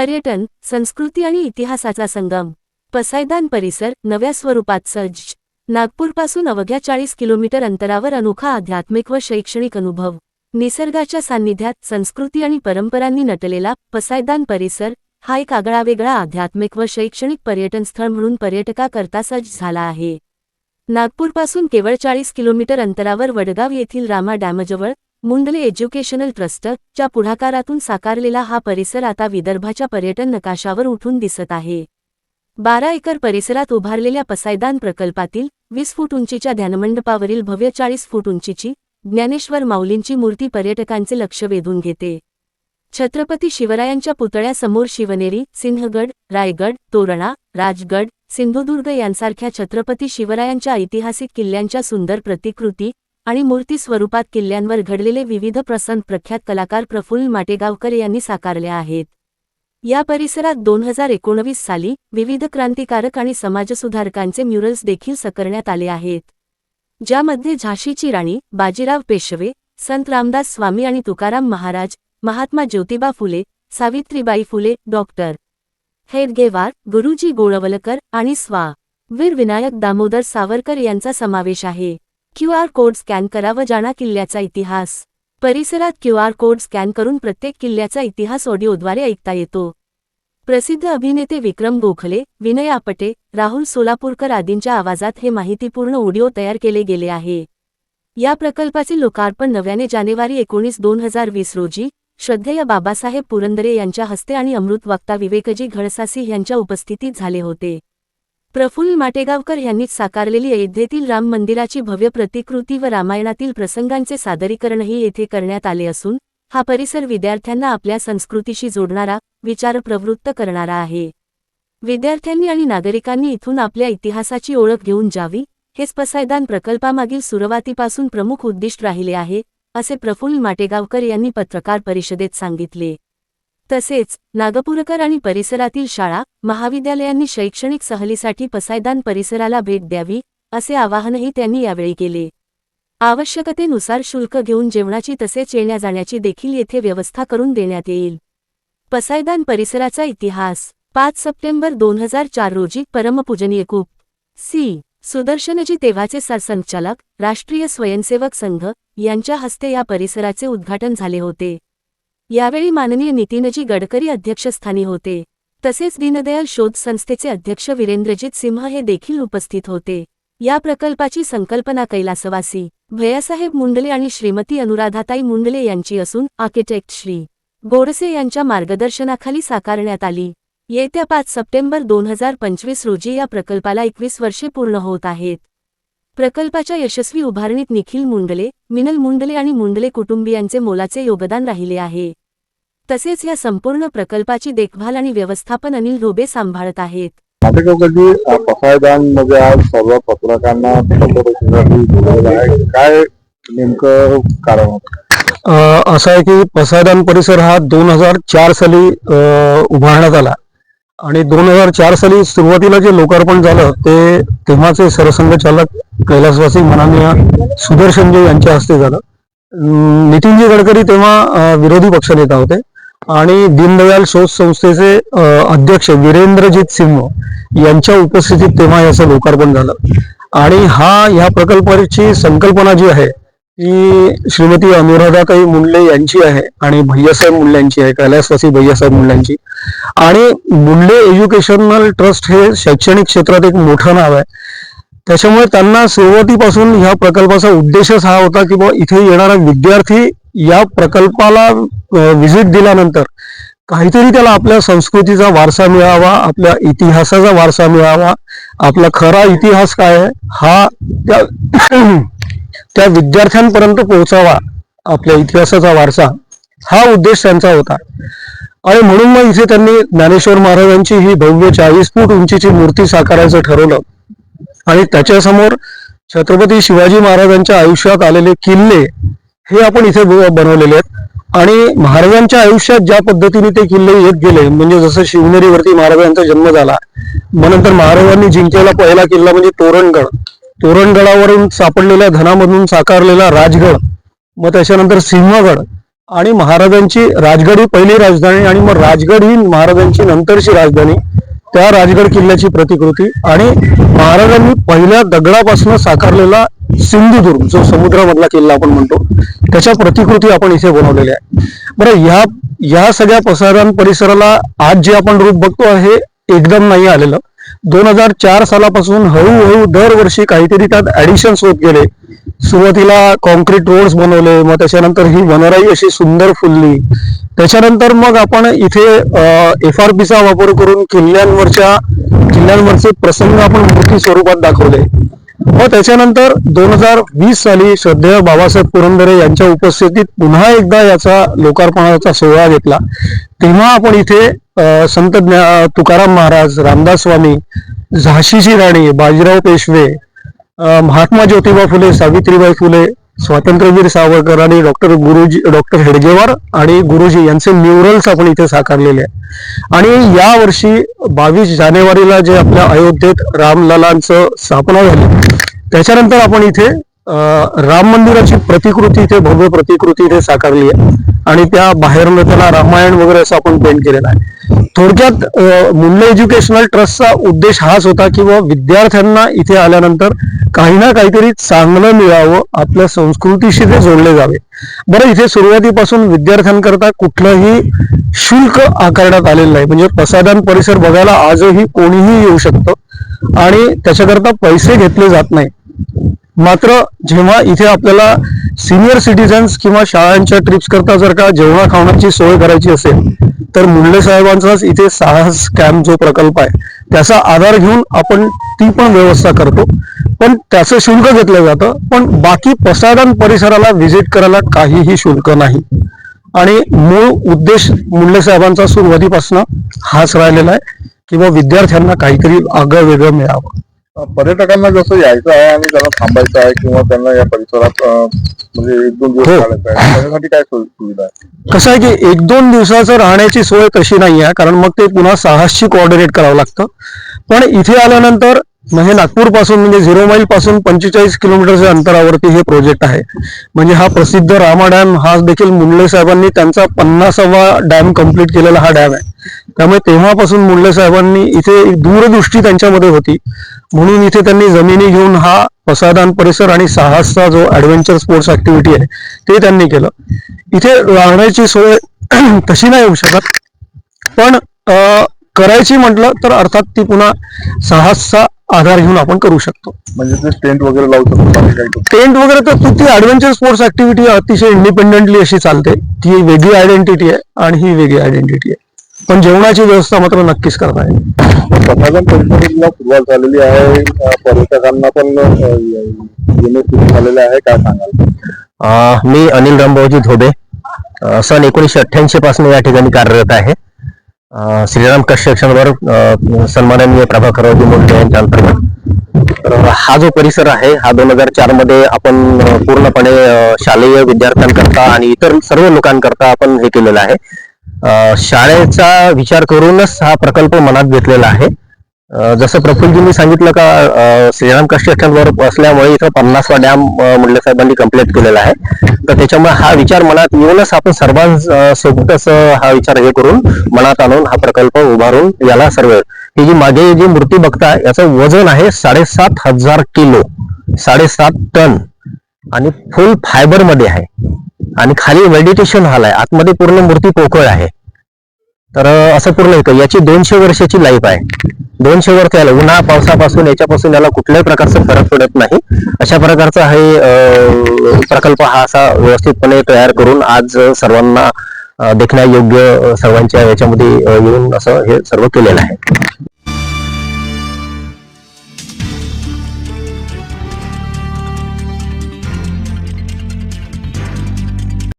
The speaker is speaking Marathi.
पर्यटन संस्कृती आणि इतिहासाचा संगम. पसायदान परिसर नव्या स्वरूपात सज्ज. नागपूरपासून अवघ्या चाळीस किलोमीटर अंतरावर अनोखा आध्यात्मिक व शैक्षणिक अनुभव. निसर्गाच्या सान्निध्यात संस्कृती आणि परंपरांनी नटलेला पसायदान परिसर हा एक आगळावेगळा आध्यात्मिक व शैक्षणिक पर्यटन स्थळ म्हणून पर्यटकाकरता सज्ज झाला आहे. नागपूरपासून केवळ चाळीस किलोमीटर अंतरावर वडगाव येथील रामा डॅमजवळ मुंडले एज्युकेशनल ट्रस्टच्या पुढाकारातून साकारलेला हा परिसर आता विदर्भाच्या पर्यटन नकाशावर उठून दिसत आहे. बारा एकर परिसरात उभारलेल्या पसायदान प्रकल्पातील वीस फूट उंचीच्या ध्यानमंडपावरील भव्य चाळीस फूट उंचीची ज्ञानेश्वर माऊलींची मूर्ती पर्यटकांचे लक्ष वेधून घेते. छत्रपती शिवरायांच्या पुतळ्यासमोर शिवनेरी सिंहगड रायगड तोरणा राजगड सिंधुदुर्ग यांसारख्या छत्रपती शिवरायांच्या ऐतिहासिक किल्ल्यांच्या सुंदर प्रतिकृती आणि मूर्ती स्वरूपात किल्ल्यांवर घडलेले विविध प्रसंग प्रख्यात कलाकार प्रफुल्ल माटेगावकर यांनी साकारल्या आहेत. या परिसरात दोन हजार एकोणवीस साली विविध क्रांतिकारक आणि समाजसुधारकांचे म्युरल्स देखील सकरण्यात आले आहेत. ज्यामध्ये झाशीची राणी बाजीराव पेशवे संत रामदास स्वामी आणि तुकाराम महाराज महात्मा ज्योतिबा फुले सावित्रीबाई फुले डॉक्टर हेडगेवार गुरुजी गोळवलकर आणि स्वा. वीर विनायक दामोदर सावरकर यांचा समावेश आहे. क्यू आर कोड स्कॅन करा व जाणा किल्ल्याचा इतिहास. परिसरात क्यू आर कोड स्कॅन करून प्रत्येक किल्ल्याचा इतिहास ऑडिओद्वारे ऐकता येतो. प्रसिद्ध अभिनेते विक्रम गोखले विनय आपटे राहुल सोलापूरकर आदींच्या आवाजात हे माहितीपूर्ण ऑडिओ तयार केले गेले आहे. या प्रकल्पाचे लोकार्पण नव्याने जानेवारी एकोणीस दोन हजार वीस रोजी श्रद्धेय बाबासाहेब पुरंदरे यांच्या हस्ते आणि अमृत वक्ता विवेकजी घडसासी यांच्या उपस्थितीत झाले होते. प्रफुल्ल माटेगावकर यांनीच साकारलेली अयोध्येतील राम मंदिराची भव्य प्रतिकृती व रामायणातील प्रसंगांचे सादरीकरणही येथे करण्यात आले असून हा परिसर विद्यार्थ्यांना आपल्या संस्कृतीशी जोडणारा विचार प्रवृत्त करणारा आहे. विद्यार्थ्यांनी आणि नागरिकांनी इथून आपल्या इतिहासाची ओळख घेऊन जावी हेच पसायदान प्रकल्पामागील सुरुवातीपासून प्रमुख उद्दिष्ट राहिले आहे असे प्रफुल्ल माटेगावकर यांनी पत्रकार परिषदेत सांगितले. तसेच नागपूरकर आणि परिसरातील शाळा महाविद्यालयांनी शैक्षणिक सहलीसाठी पसायदान परिसराला भेट द्यावी असे आवाहनही त्यांनी यावेळी केले. आवश्यकतेनुसार शुल्क घेऊन जेवणाची तसेच येण्या जाण्याची देखील येथे व्यवस्था करून देण्यात येईल. पसायदान परिसराचा इतिहास पाच सप्टेंबर दोन हजार चार रोजी परमपूजनीय कूप सी. सुदर्शनजी तेव्हाचे सरसंचालक राष्ट्रीय स्वयंसेवक संघ यांच्या हस्ते या परिसराचे उद्घाटन झाले होते. यावेळी माननीय नितीनजी गडकरी अध्यक्षस्थानी होते. तसेच दीनदयाल शोध संस्थेचे अध्यक्ष वीरेंद्रजित सिंह हे देखील उपस्थित होते. या प्रकल्पाची संकल्पना कैलासवासी भैयासाहेब मुंडले आणि श्रीमती अनुराधाताई मुंडले यांची असून आर्किटेक्ट श्री. गोडसे यांच्या मार्गदर्शनाखाली साकारण्यात आली. येत्या पाच सप्टेंबर दोन हजार पंचवीस रोजी या प्रकल्पाला एकवीस वर्षे पूर्ण होत आहेत. प्रकल्पाच्या यशस्वी उभारणीत निखिल मुंडले मिनल मुंडले आणि मुंडले कुटुंबियांचे मोलाचे योगदान राहिले आहे. तसेच या संपूर्ण प्रकल्पाची देखभाल आणि व्यवस्थापन अनिल ढोबे सांभाळत आहेत. नाटेगावकरजी पसायदानमध्ये आज सर्व पत्रकारांना काय नेमकं कारण? होतं अ, असं आहे की पसायदान परिसर हा दोन हजार चार साली उभारण्यात आला. आणि दोन हजार चार साली सुरुवातीला जे लोकार्पण झालं ते तेव्हाचे सरसंघचालक कैलासवासी माननीय सुदर्शनजी यांच्या हस्ते झालं. नितीनजी गडकरी तेव्हा विरोधी पक्षनेता होते. आणि दीनदयाल शोध संस्थेचे अध्यक्ष वीरेंद्रजित सिंह यांच्या उपस्थितीत तेव्हा याचं लोकार्पण झालं. आणि हा ह्या प्रकल्पाची संकल्पना जी आहे ती श्रीमती अनुराधाताई मुंडले यांची आहे आणि भैयासाहेब मुंडले यांची आहे कैलासवासी भैयासाहेब मुंडले यांची. आणि मुंडले एज्युकेशनल ट्रस्ट हे शैक्षणिक क्षेत्रात एक मोठं नाव आहे. त्याच्यामुळे त्यांना सुरुवातीपासून ह्या प्रकल्पाचा उद्देशच हा होता की बुवा इथे येणारा विद्यार्थी या प्रकल्पाला व्हिजिट दिल्यानंतर काहीतरी त्याला आपल्या संस्कृतीचा वारसा मिळावा आपल्या इतिहासाचा वारसा मिळावा आपला खरा इतिहास काय आहे हा त्या त्या विद्यार्थ्यांपर्यंत पोहोचावा आपल्या इतिहासाचा वारसा हा उद्देश त्यांचा होता. आणि म्हणून मग इथे त्यांनी ज्ञानेश्वर महाराजांची ही भव्य चाळीस फूट उंचीची मूर्ती साकारायचं ठरवलं. आणि त्याच्यासमोर छत्रपती शिवाजी महाराजांच्या आयुष्यात आलेले किल्ले हे आपण इथे बनवलेले आहेत. आणि महाराजांच्या आयुष्यात ज्या पद्धतीने ते किल्ले येत गेले म्हणजे जसं शिवनेरीवरती महाराजांचा जन्म झाला मग नंतर महाराजांनी जिंकलेला पहिला किल्ला म्हणजे तोरणगड. तोरणगडावरून सापडलेल्या धनामधून साकारलेला राजगड मग त्याच्यानंतर सिंहगड आणि महाराजांची राजगड ही पहिली राजधानी आणि मग राजगड ही महाराजांची नंतरची राजधानी. त्या राजगड किल्ल्याची प्रतिकृती आणि महाराजांनी पहिल्या दगडापासून साकारलेला सिंधुदुर्ग जो समुद्रामधला किल्ला आपण म्हणतो त्याच्या प्रतिकृती आपण इथे बनवलेल्या आहे बरं ह्या या सगळ्या पसारान परिसराला आज जे आपण रूप बघतो हे एकदम नाही आलेलं. दोन हजार चार सालापासून हळूहळू दरवर्षी काहीतरी त्यात ऍडिशन्स होत गेले. सुरुवातीला कॉन्क्रीट रोड्स बनवले मग त्याच्यानंतर ही वनराई अशी सुंदर फुलली. त्याच्यानंतर मग आपण इथे एफ आर पीचा वापर करून किल्ल्यांवरच्या किल्ल्यांवरचे प्रसंग आपण मोठी स्वरूपात दाखवले. मग त्याच्यानंतर दोन हजार वीस साली श्रद्धेय बाबासाहेब पुरंदरे यांच्या उपस्थितीत पुन्हा एकदा याचा लोकार्पणाचा सोहळा घेतला. तेव्हा आपण इथे संत तुकाराम महाराज रामदास स्वामी झाशीची राणी बाजीराव पेशवे महात्मा ज्योतिबा फुले सावित्रीबाई फुले स्वातंत्र्यवीर सावरकर आणि डॉक्टर गुरुजी डॉक्टर हेडगेवार आणि गुरुजी यांचे म्युरल्स आपण इथे साकारलेले आहे आणि या वर्षी बावीस जानेवारीला जे आपल्या अयोध्येत रामललांचं स्थापना झाली त्याच्यानंतर आपण इथे राम मंदिराची प्रतिकृती इथे भव्य प्रतिकृती इथे साकारली आहे. आणि त्या बाहेरनं त्याला रामायण वगैरे असं आपण पेंट केलेलं आहे. थोडक्यात अ, मुंडे एज्युकेशनल ट्रस्टचा उद्देश हाच होता की विद्यार्थ्यांना इथे आल्यानंतर काही ना काहीतरी चांगलं मिळावं आपल्या संस्कृतीशी ते जोडले जावे. बरं इथे सुरुवातीपासून विद्यार्थ्यांकरता कुठलंही शुल्क आकारण्यात आलेलं नाही. म्हणजे प्रसाधन परिसर बघायला आजही कोणीही येऊ शकतं. आणि त्याच्याकरता पैसे घेतले जात नाही. मात्र जेव्हा इथे आपल्याला सिनियर सिटीजन्स किंवा शाळांच्या ट्रिप्स करता जर का जेवणा खावण्याची सोय करायची असेल तर मुंडे साहेबांचाच इथे साहस कॅम्प जो प्रकल्प आहे त्याचा आधार घेऊन आपण ती पण व्यवस्था करतो. पण त्याचं शुल्क घेतलं जातं पण बाकी पसायदान परिसराला व्हिजिट करायला काहीही शुल्क नाही. आणि मूळ उद्देश मुंडे साहेबांचा सुरुवातीपासून हाच राहिलेला आहे किंवा विद्यार्थ्यांना काहीतरी आगळं वेगळं मिळावं. पर्यटकांना जसं यायचं आहे आणि त्यांना थांबायचं आहे किंवा त्यांना या परिसरात म्हणजे एक दोन दिवस हो. काढायचं आहे त्याच्यासाठी काय सोय सुविधा आहे कसं आहे की एक दोन दिवसाचं राहण्याची सोय तशी नाही आहे कारण मग ते पुन्हा साहसशी कोऑर्डिनेट करावं लागतं पण इथे आल्यानंतर म्हणजे हे नागपूरपासून म्हणजे झिरो माईल पासून पंचेचाळीस किलोमीटरच्या अंतरावरती हे प्रोजेक्ट आहे. म्हणजे हा प्रसिद्ध रामा डॅम हा देखील मुंडले साहेबांनी त्यांचा पन्नासावा डॅम कंप्लीट केलेला हा डॅम आहे. त्यामुळे तेव्हापासून मुंडले साहेबांनी इथे दूरदृष्टी त्यांच्यामध्ये होती. म्हणून इथे त्यांनी जमिनी घेऊन हा प्रसाधन परिसर आणि साहसचा जो ऍडव्हेंचर स्पोर्ट्स ऍक्टिव्हिटी आहे ते त्यांनी केलं. इथे राहण्याची सोय तशी नाही होऊ शकत. पण करायची म्हटलं तर अर्थात ती पुन्हा साहसचा आधार घेऊन आपण करू शकतो. म्हणजे ते टेंट वगैरे लावू शकतो बाकी काही करू? टेंट वगैरे तर ती- ती ऍडव्हेंचर स्पोर्ट्स ऍक्टिव्हिटी अतिशय इंडिपेंडेंटली अशी चालते. ती वेगळी आयडेंटिटी आहे आणि ही वेगळी आयडेंटिटी आहे. पण जेवणाची व्यवस्था मात्र नक्कीच करता येईल. परिसराला सुरुवात झालेली आहे. पर्यटकांना पण येणे सुरू झालेले आहे. काय सांगाल? मी अनिल रामभाऊजी धोबे. सन एकोणीसशे अठ्ठ्याऐंशी पासून या ठिकाणी कार्यरत आहे. श्रीराम कन्स्ट्रक्शनवर अ, सन्माननीय प्रभाकररावजी मुंडे यांच्या अंतर्गत. तर हा जो परिसर आहे हा दोन हजार चारमध्ये आपण पूर्णपणे शालेय विद्यार्थ्यांकरता आणि इतर सर्व लोकांकरता आपण हे केलेलं आहे. शाळेचा विचार करूनच हा प्रकल्प मनात घेतलेला आहे. जसं प्रफुल्लजींनी सांगितलं का श्रीराम श्रीराम वर्क असल्यामुळे इथं पन्नासवा डॅम मुंडे साहेबांनी कंप्लीट केलेला आहे. तर त्याच्यामुळे हा विचार मनात येऊनच आपण सर्वांसोबतच हा विचार हे करून मनात आणून हा प्रकल्प उभारून याला सर्व ही जी मागे जी मूर्ती बघता याचं वजन आहे साडेसात हजार किलो साडेसात टन. आणि फुल फायबरमध्ये आहे. आणि खाली मेडिटेशन हॉल आहे. आतमध्ये पूर्ण मूर्ती पोकळ आहे. तर असं पूर्ण येतं याची दोनशे वर्षाची लाईफ आहे. दोनशे वर्ष याला उन्हा पावसापासून याच्यापासून याला कुठल्याही प्रकारचा फरक पडत नाही. अशा प्रकारचा हे प्रकल्प हा असा व्यवस्थितपणे तयार करून आज सर्वांना देखण्यायोग्य सर्वांच्या याच्यामध्ये येऊन असं हे सर्व केलेलं आहे.